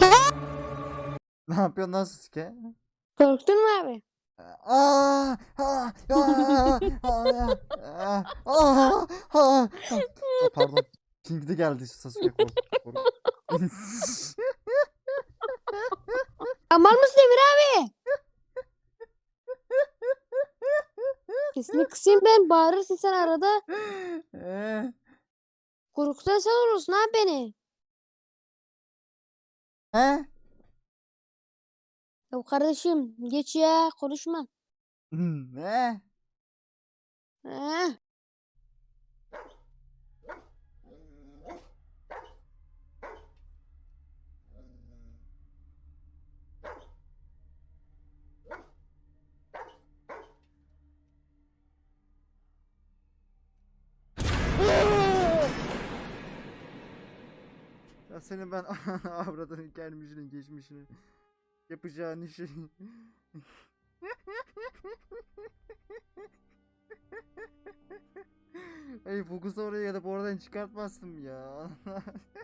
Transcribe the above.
Ne yapıyorsun lan Sasuke? Korktun mu abi? Aa, aa, aa, aa, aa, aa, aa. Pardon. Şimdi geldi Sasuke korktu. korktu. Aman mısın Emir abi? Sesini kısayım ben bağırırsın sen arada. Ee, Korkutan sen olursun abi beni. He? Ya kardeşim geç ya konuşma. Ne? Eh. Ya senin ben avradının gelmişinin geçmişini yapacağın işi. Ey fokusu oraya gelip oradan çıkartmazsın ya.